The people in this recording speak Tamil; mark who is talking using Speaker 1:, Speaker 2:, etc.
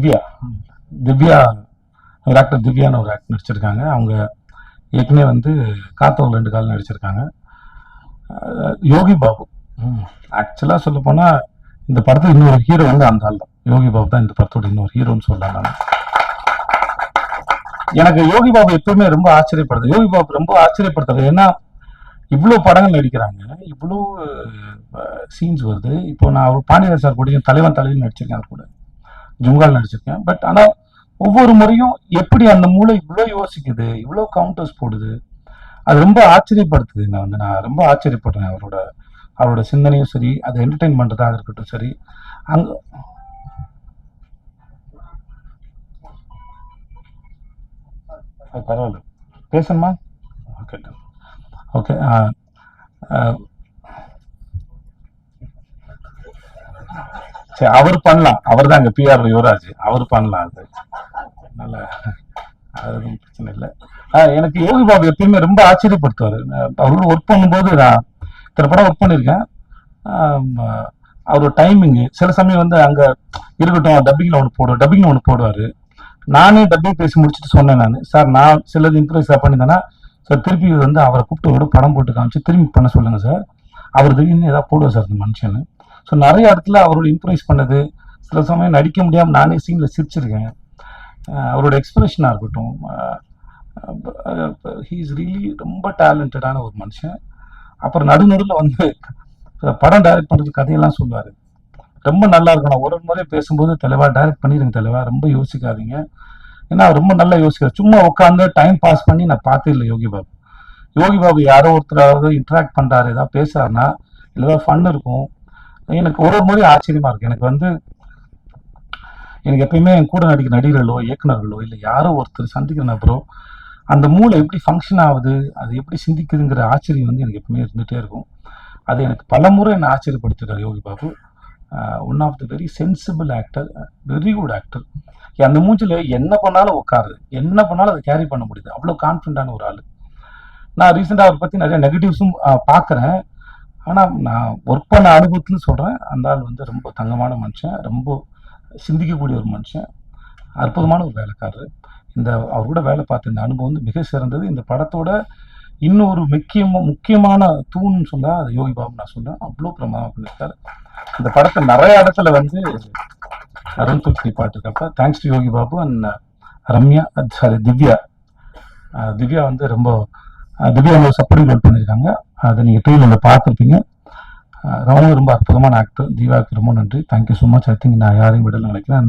Speaker 1: திவ்யா. திவ்யா ஒரு ஆக்டர் திவ்யான்னு ஒரு ஆக்டர் நடிச்சிருக்காங்க. அவங்க ஏற்கனவே வந்து காத்தவங்க ரெண்டு கால் நடிச்சிருக்காங்க. யோகி பாபு. ஆக்சுவலாக சொல்ல போனால் இந்த படத்துக்கு இன்னொரு ஹீரோ வந்து அந்த ஆள் தான். யோகி பாபு தான் இந்த படத்தோட இன்னொரு ஹீரோன்னு சொல்லலாம் நான். எனக்கு யோகி பாபு எப்பவுமே ரொம்ப ஆச்சரியப்படுது. யோகி பாபு ரொம்ப ஆச்சரியப்படுத்துறது ஏன்னா இவ்வளோ படங்கள் நடிக்கிறாங்க. இவ்வளோ சீன்ஸ் வருது. இப்போ நான் அவர் பாண்டியராஜ் சார் கூடயும் தலைவன் தலைவன் நடிச்சிருக்கேன் அவர் கூட. ஜுங்கால் நடிச்சிருக்கேன். பட் ஆனால் ஒவ்வொரு முறையும் எப்படி அந்த மூளை இவ்வளோ யோசிக்குது இவ்வளோ கவுண்டர்ஸ் போடுது அது ரொம்ப ஆச்சரியப்படுத்துது. நான் வந்து நான் ரொம்ப ஆச்சரியப்படுறேன் அவரோட அவரோட சிந்தனையும் சரி அதை என்டர்டெயின் பண்ணுறதாக இருக்கட்டும் சரி. அங்கே பரவாயில்ல. பேசணுமா? ஓகே ஓகே சரி அவர் பண்ணலாம். அவர் தான் இங்கே பிஆர் யுவராஜ். அவர் பண்ணலாம் அது. அதனால அது ஒன்றும் பிரச்சனை இல்லை. எனக்கு யோகி பாபு எப்பயுமே ரொம்ப ஆச்சரியப்படுத்துவார். அவரோட ஒர்க் பண்ணும்போது நான் இத்தனை படம் ஒர்க் பண்ணியிருக்கேன். அவர் அவரோட டைமிங்கு சில சமயம் வந்து அங்கே இருக்கட்டும் டப்பிங்கில் ஒன்று போடுவார் டப்பிங்கில் ஒன்று போடுவார். நானே டப்பிங் பேசி முடிச்சுட்டு சொன்னேன் நான். சார் நான் சிலது இம்ப்ரூவைஸ் பண்ணியிருந்தேன்னா சார் திருப்பி வந்து அவரை கூப்பிட்டு ஒரு படம் போட்டு காமிச்சு திரும்பி பண்ண சொல்லுங்கள் சார் அவர் திடீர்னு ஏதாவது போடுவார் சார் இந்த மனுஷன்னு. ஸோ நிறைய இடத்துல அவரோட இம்ப்ரூவைஸ் பண்ணது. சில சமயம் நடிக்க முடியாமல் நானே சீனில் சிரிச்சிருக்கேன். அவரோட எக்ஸ்பிரஷனாக இருக்கட்டும். ஹீஸ் ரியலி ரொம்ப டேலண்டடான ஒரு மனுஷன். அப்புறம் நடுநடுவில் வந்து படம் டைரக்ட் பண்ணுறது கதையெல்லாம் சொல்லுவார். ரொம்ப நல்லா இருக்கும் நான் ஒரு ஒரு முறை பேசும்போது தெளிவாக டைரக்ட் பண்ணிடுங்க தெளிவாக ரொம்ப யோசிக்காதீங்க. ஏன்னா அவர் ரொம்ப நல்லா யோசிக்கிறார். சும்மா உட்காந்து டைம் பாஸ் பண்ணி நான் பார்த்தே இல்லை யோகி பாபு. யோகி பாபு யாரோ ஒருத்தராவது இன்ட்ராக்ட் பண்ணுறாரு ஏதாவது பேசுறாருன்னா இல்லை ஃபன் இருக்கும். எனக்கு ஒரு ஒரு முறை ஆச்சரியமா இருக்கு. எனக்கு வந்து எனக்கு எப்பயுமே என் கூட நடிக்கிற நடிகர்களோ இயக்குனர்களோ இல்லை யாரோ ஒருத்தர் சந்திக்கிற நபரோ அந்த மூளை எப்படி ஃபங்க்ஷன் ஆகுது அது எப்படி சிந்திக்குதுங்கிற ஆச்சரியம் வந்து எனக்கு எப்பவுமே இருந்துகிட்டே இருக்கும். அது எனக்கு பல முறை என்னை ஆச்சரியப்படுத்திருக்காரு Yogi Babu. One of the very sensible actor very good actor அந்த மூஞ்சில் என்ன பண்ணாலும் உட்காருது என்ன பண்ணாலும் அதை கேரி பண்ண முடியுது. அவ்வளோ கான்ஃபிடண்டான ஒரு ஆள். நான் ரீசெண்டாக அவரை பற்றி நிறைய நெகட்டிவ்ஸும் பார்க்குறேன். ஆனால் நான் ஒர்க் பண்ண அனுபவத்துன்னு சொல்கிறேன் அந்த ஆள் வந்து ரொம்ப தங்கமான மனுஷன். ரொம்ப சிந்திக்கக்கூடிய ஒரு மனுஷன். அற்புதமான ஒரு வேலைக்காரர். இந்த அவர் கூட வேலை பார்த்த இந்த அனுபவம் வந்து மிக சிறந்தது. இந்த படத்தோட இன்னொரு முக்கியமாக முக்கியமான தூண்னு சொன்னால் அது யோகி பாபு நான் சொல்கிறேன் அவ்வளோ பிரமாதமாக பண்ணியிருக்காரு. இந்த படத்தை நிறைய இடத்துல வந்து Arun Tulsi பாட்டுருக்கப்ப thanks to Yogi Babu and Ramya sorry Divya. Divya வந்து ரொம்ப திவ்யா ஒரு சப்போர்ட்டிங் ரோல் பண்ணியிருக்காங்க. அதை நீங்கள் ட்ரெயிலில் பார்த்துருப்பீங்க. ரொம்ப ரொம்ப அற்புதமான ஆக்டர் திவ்யாவுக்கு ரொம்ப நன்றி. Thank you so much I think நான் யாரையும் விடல நினைக்கிறேன்.